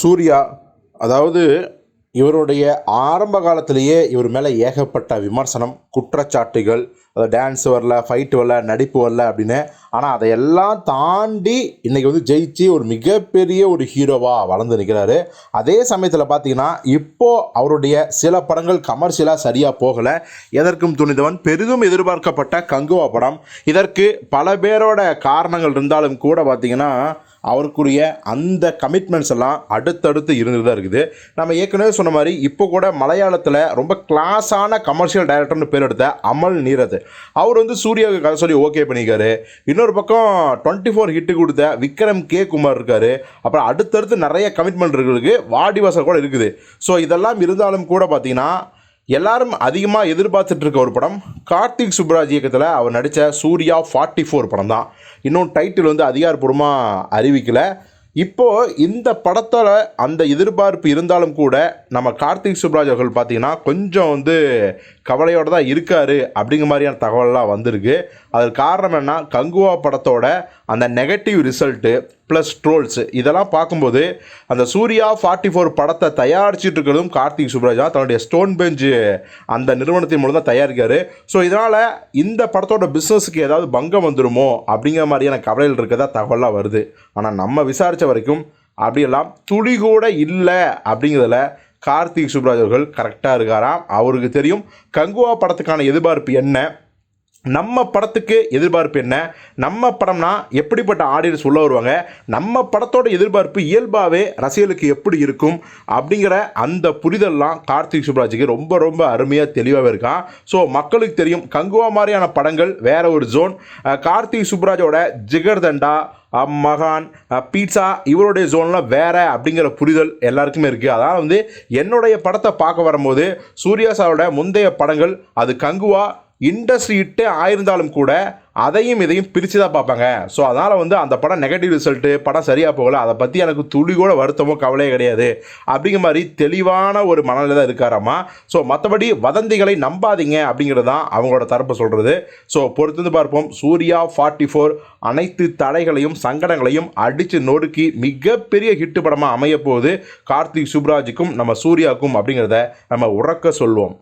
சூர்யா அதாவது இவருடைய ஆரம்ப காலத்திலேயே இவர் மேலே ஏகப்பட்ட விமர்சனம் குற்றச்சாட்டுகள் அது டான்ஸ் வரல ஃபைட்டு வரல நடிப்பு வரல அப்படின்னு. ஆனால் அதையெல்லாம் தாண்டி இன்றைக்கி வந்து ஜெயிச்சு ஒரு மிகப்பெரிய ஒரு ஹீரோவாக வளர்ந்து நிற்கிறாரு அதே சமயத்தில் பார்த்தீங்கன்னா இப்போது அவருடைய சில படங்கள் கமர்ஷியலாக சரியாக போகலை. எதற்கும் துணிந்தவன் பெரிதும் எதிர்பார்க்கப்பட்ட கங்குவா படம். இதற்கு பல பேரோட காரணங்கள் இருந்தாலும் கூட பார்த்திங்கன்னா அவருக்குரிய அந்த கமிட்மெண்ட்ஸ் எல்லாம் அடுத்தடுத்து இருந்து தான் இருக்குது. நம்ம ஏற்கனவே சொன்ன மாதிரி இப்போ கூட மலையாளத்தில் ரொம்ப கிளாஸான கமர்ஷியல் டைரக்டர்னு பேர் எடுத்த அமல் நீரத். அவர் வந்து சூர்யாவுக்கு கதை சொல்லி ஓகே பண்ணிக்காரு இன்னொரு பக்கம் டுவெண்ட்டி ஃபோர் ஹிட்டு கொடுத்த விக்ரம் கே குமார் இருக்காரு. அப்புறம் அடுத்தடுத்து நிறைய கமிட்மெண்ட் இருக்குது வாடிவாசல் கூட இருக்குது. ஸோ இதெல்லாம் இருந்தாலும் கூட பார்த்தீங்கன்னா எல்லாரும் அதிகமாக எதிர்பார்த்துட்டு இருக்க ஒரு படம். கார்த்திக் சுப்ராஜ் இயக்கத்தில் அவர் நடித்த சூர்யா ஃபார்ட்டி ஃபோர் படம் தான் இன்னும் டைட்டில் வந்து அதிகாரப்பூர்வமாக அறிவிக்கலை. இப்போது இந்த படத்தில் அந்த எதிர்பார்ப்பு இருந்தாலும் கூட நம்ம கார்த்திக் சுப்ராஜ் அவர்கள் பார்த்தீங்கன்னா கொஞ்சம் வந்து கவலையோடு தான் இருக்கார் அப்படிங்கிற மாதிரியான தகவல்லாம் வந்திருக்கு. அதற்கு காரணம் என்ன கங்குவா படத்தோட அந்த நெகட்டிவ் ரிசல்ட்டு ப்ளஸ் ட்ரோல்ஸ் இதெல்லாம் பார்க்கும்போது அந்த சூர்யா ஃபார்ட்டி ஃபோர் படத்தை தயாரிச்சுட்டு இருக்கிறதும் கார்த்திக் சுப்ராஜ் தான் தன்னுடைய ஸ்டோன் பெஞ்சு அந்த நிறுவனத்தின் மூலம் தான் தயாரிக்காரு ஸோ இதனால் இந்த படத்தோட பிஸ்னஸுக்கு ஏதாவது பங்கம் வந்துருமோ அப்படிங்கிற மாதிரியான கவலைகள் இருக்கதா தகவலாக வருது. ஆனால் நம்ம விசாரித்த வரைக்கும் அப்படியெல்லாம் துளி கூட இல்லை அப்படிங்கிறதுல கார்த்திக் சுப்ராஜ் அவர்கள் கரெக்டாக இருக்காராம். அவருக்கு தெரியும் கங்குவா படத்துக்கான எதிர்பார்ப்பு என்ன? நம்ம படத்துக்கு எதிர்பார்ப்பு என்ன? நம்ம படம்னா எப்படிப்பட்ட ஆடியன்ஸ் உள்ள வருவாங்க? நம்ம படத்தோட எதிர்பார்ப்பு இயல்பாகவே ரசிகர்களுக்கு எப்படி இருக்கும்? அப்படிங்கிற அந்த புரிதல்லாம் கார்த்திக் சுப்ராஜுக்கு ரொம்ப ரொம்ப அருமையாக தெளிவாகவே இருக்கான். ஸோ மக்களுக்கு தெரியும் கங்குவா மாதிரியான படங்கள் வேற ஒரு ஜோன் கார்த்திக் சுப்ராஜோட ஜிகர்தண்டா மகான் பீட்சா இவருடைய ஜோன்லாம் வேற அப்படிங்கிற புரிதல் எல்லாருக்குமே இருக்குது அதான் வந்து என்னுடைய படத்தை பார்க்க வரும்போது சூர்யா சாரோட முந்தைய படங்கள் அது கங்குவா இண்டஸ்ட்ரி இட்டு ஆயிருந்தாலும் கூட அதையும் இதையும் பிரித்து தான் பார்ப்பாங்க. ஸோ அதனால் வந்து அந்த படம் நெகட்டிவ் ரிசல்ட்டு படம் சரியாக போகல அதை பற்றி எனக்கு துளி கூட வருத்தமோ கவலையே கிடையாது. அப்படிங்கிற மாதிரி தெளிவான ஒரு மனநிலை தான் இருக்காராமா? ஸோ மற்றபடி வதந்திகளை நம்பாதீங்க அப்படிங்கிறது தான் அவங்களோட தரப்பு சொல்கிறது ஸோ பொறுத்திருந்து பார்ப்போம். சூர்யா ஃபார்ட்டி ஃபோர் அனைத்து தடைகளையும் சங்கடங்களையும் அடித்து நொறுக்கி மிகப்பெரிய ஹிட்டு படமாக அமைய போகுது கார்த்திக் சுப்ராஜுக்கும் நம்ம சூர்யாவுக்கும் அப்படிங்கிறத நம்ம உறக்க சொல்வோம்.